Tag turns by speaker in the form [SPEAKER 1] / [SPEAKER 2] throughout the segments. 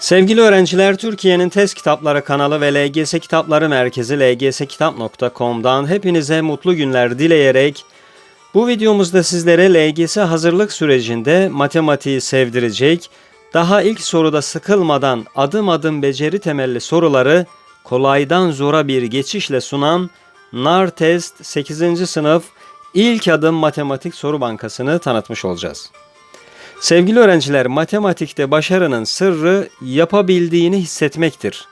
[SPEAKER 1] Sevgili öğrenciler, Türkiye'nin test kitapları kanalı ve LGS Kitapları Merkezi lgskitap.com'dan hepinize mutlu günler dileyerek bu videomuzda sizlere LGS hazırlık sürecinde matematiği sevdirecek, daha ilk soruda sıkılmadan adım adım beceri temelli soruları kolaydan zora bir geçişle sunan NAR Test 8. sınıf ilk adım matematik soru bankasını tanıtmış olacağız. Sevgili öğrenciler, matematikte başarının sırrı yapabildiğini hissetmektir.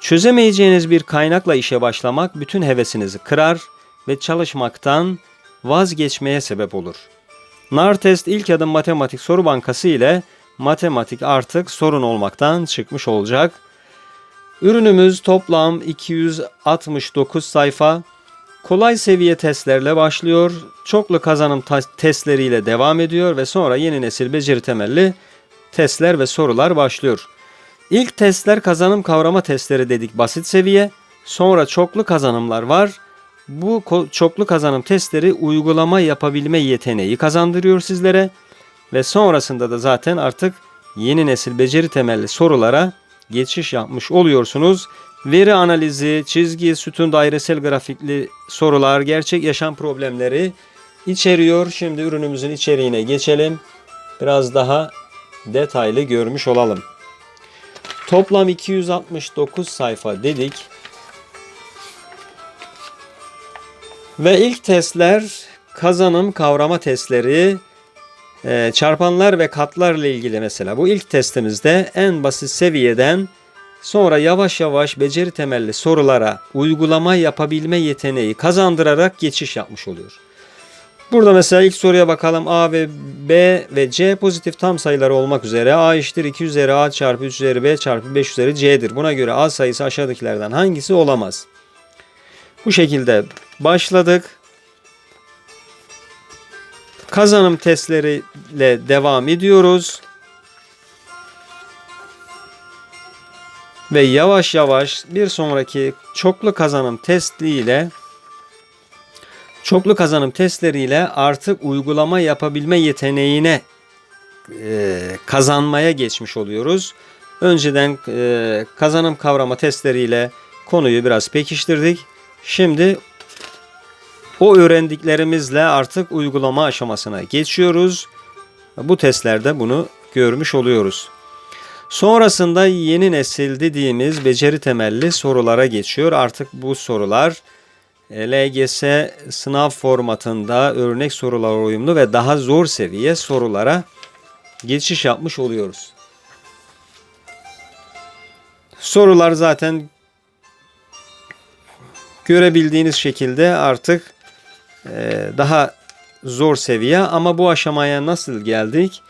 [SPEAKER 1] Çözemeyeceğiniz bir kaynakla işe başlamak bütün hevesinizi kırar ve çalışmaktan vazgeçmeye sebep olur. NARTEST ilk adım matematik soru bankası ile matematik artık sorun olmaktan çıkmış olacak. Ürünümüz toplam 269 sayfa. Kolay seviye testlerle başlıyor, çoklu kazanım testleriyle devam ediyor ve sonra yeni nesil beceri temelli testler ve sorular başlıyor. İlk testler kazanım kavrama testleri dedik basit seviye, sonra çoklu kazanımlar var. Bu çoklu kazanım testleri uygulama yapabilme yeteneği kazandırıyor sizlere ve sonrasında da zaten artık yeni nesil beceri temelli sorulara geçiş yapmış oluyorsunuz. Veri analizi, çizgi, sütun, dairesel grafikli sorular, gerçek yaşam problemleri içeriyor. Şimdi ürünümüzün içeriğine geçelim. Biraz daha detaylı görmüş olalım. Toplam 269 sayfa dedik. Ve ilk testler kazanım kavrama testleri, e, çarpanlar ve katlarla ilgili mesela. Bu ilk testimizde en basit seviyeden Sonra yavaş yavaş beceri temelli sorulara uygulama yapabilme yeteneği kazandırarak geçiş yapmış oluyor. Burada mesela ilk soruya bakalım. A ve B ve C pozitif tam sayılar olmak üzere A eşittir 2 üzeri A çarpı 3 üzeri B çarpı 5 üzeri C'dir. Buna göre A sayısı aşağıdakilerden hangisi olamaz? Bu şekilde başladık. Kazanım testleriyle devam ediyoruz. Ve yavaş yavaş bir sonraki çoklu kazanım testiyle çoklu kazanım testleriyle artık uygulama yapabilme yeteneğine e, kazanmaya geçmiş oluyoruz. Önceden e, kazanım kavrama testleriyle konuyu biraz pekiştirdik. Şimdi o öğrendiklerimizle artık uygulama aşamasına geçiyoruz. Bu testlerde bunu görmüş oluyoruz. Sonrasında yeni nesil dediğimiz beceri temelli sorulara geçiyor. Artık bu sorular e, LGS sınav formatında örnek sorular uyumlu ve daha zor seviye sorulara geçiş yapmış oluyoruz. Sorular zaten görebildiğiniz şekilde artık e, daha zor seviye ama bu aşamaya nasıl geldik?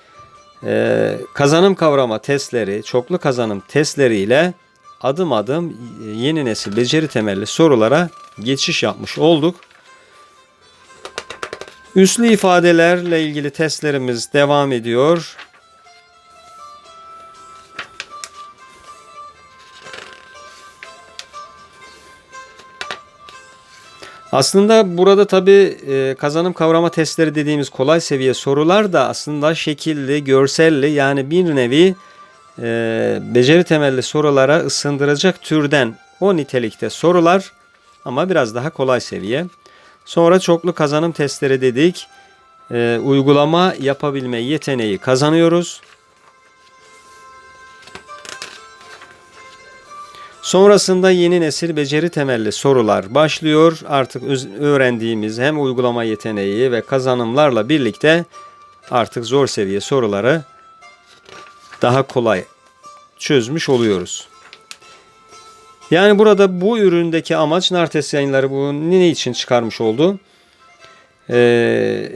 [SPEAKER 1] Ee, kazanım kavrama testleri, çoklu kazanım testleriyle adım adım yeni nesil beceri temelli sorulara geçiş yapmış olduk. Üslü ifadelerle ilgili testlerimiz devam ediyor. Aslında burada tabi e, kazanım kavrama testleri dediğimiz kolay seviye sorular da aslında şekilli, görselli yani bir nevi e, beceri temelli sorulara ısındıracak türden o nitelikte sorular ama biraz daha kolay seviye. Sonra çoklu kazanım testleri dedik. E, uygulama yapabilme yeteneği kazanıyoruz. Sonrasında yeni nesil beceri temelli sorular başlıyor. Artık öğrendiğimiz hem uygulama yeteneği ve kazanımlarla birlikte artık zor seviye soruları daha kolay çözmüş oluyoruz. Yani burada bu üründeki amaç Nartes yayınları bu ne için çıkarmış oldu? Ee,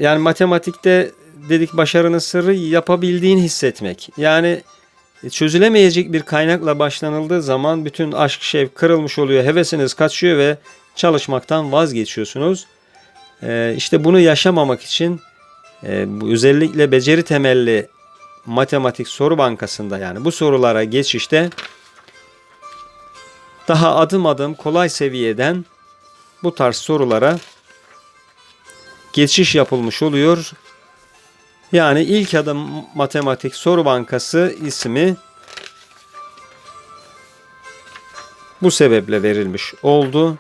[SPEAKER 1] yani matematikte dedik başarının sırrı yapabildiğini hissetmek. Yani çözülemeyecek bir kaynakla başlanıldığı zaman bütün aşk şevk kırılmış oluyor. Hevesiniz kaçıyor ve çalışmaktan vazgeçiyorsunuz. Ee, işte bunu yaşamamak için e, bu özellikle beceri temelli matematik soru bankasında yani bu sorulara geçişte daha adım adım kolay seviyeden bu tarz sorulara geçiş yapılmış oluyor. Yani ilk adım matematik soru bankası ismi bu sebeple verilmiş oldu.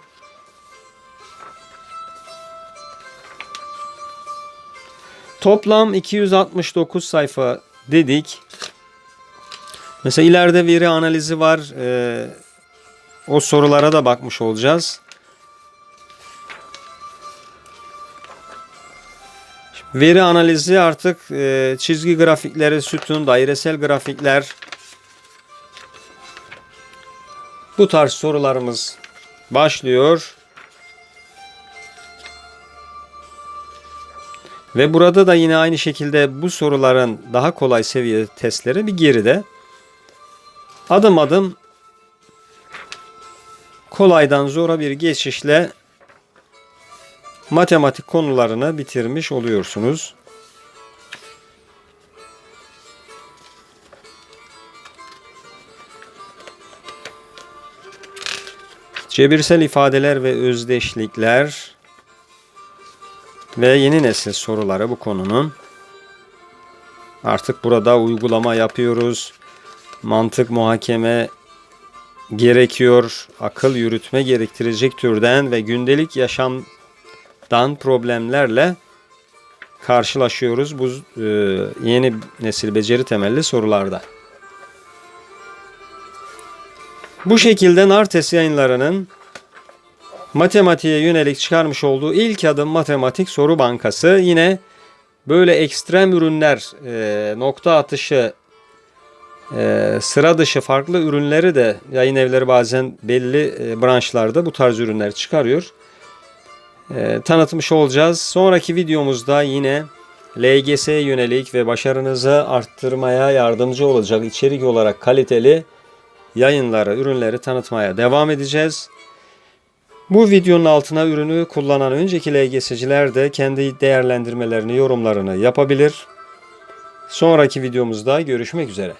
[SPEAKER 1] Toplam 269 sayfa dedik. Mesela ileride veri analizi var. Ee, o sorulara da bakmış olacağız. Veri analizi artık e, çizgi grafikleri, sütun, dairesel grafikler bu tarz sorularımız başlıyor. Ve burada da yine aynı şekilde bu soruların daha kolay seviye testleri bir geride. Adım adım kolaydan zora bir geçişle matematik konularını bitirmiş oluyorsunuz. Cebirsel ifadeler ve özdeşlikler ve yeni nesil soruları bu konunun. Artık burada uygulama yapıyoruz. Mantık muhakeme gerekiyor. Akıl yürütme gerektirecek türden ve gündelik yaşamdan problemlerle karşılaşıyoruz bu e, yeni nesil beceri temelli sorularda. Bu şekilde Nartes yayınlarının matematiğe yönelik çıkarmış olduğu ilk adım matematik soru bankası. Yine böyle ekstrem ürünler, e, nokta atışı, e, sıra dışı farklı ürünleri de yayın evleri bazen belli e, branşlarda bu tarz ürünler çıkarıyor. E, tanıtmış olacağız. Sonraki videomuzda yine LGS'ye yönelik ve başarınızı arttırmaya yardımcı olacak içerik olarak kaliteli yayınları, ürünleri tanıtmaya devam edeceğiz. Bu videonun altına ürünü kullanan önceki LGS'ciler de kendi değerlendirmelerini, yorumlarını yapabilir. Sonraki videomuzda görüşmek üzere.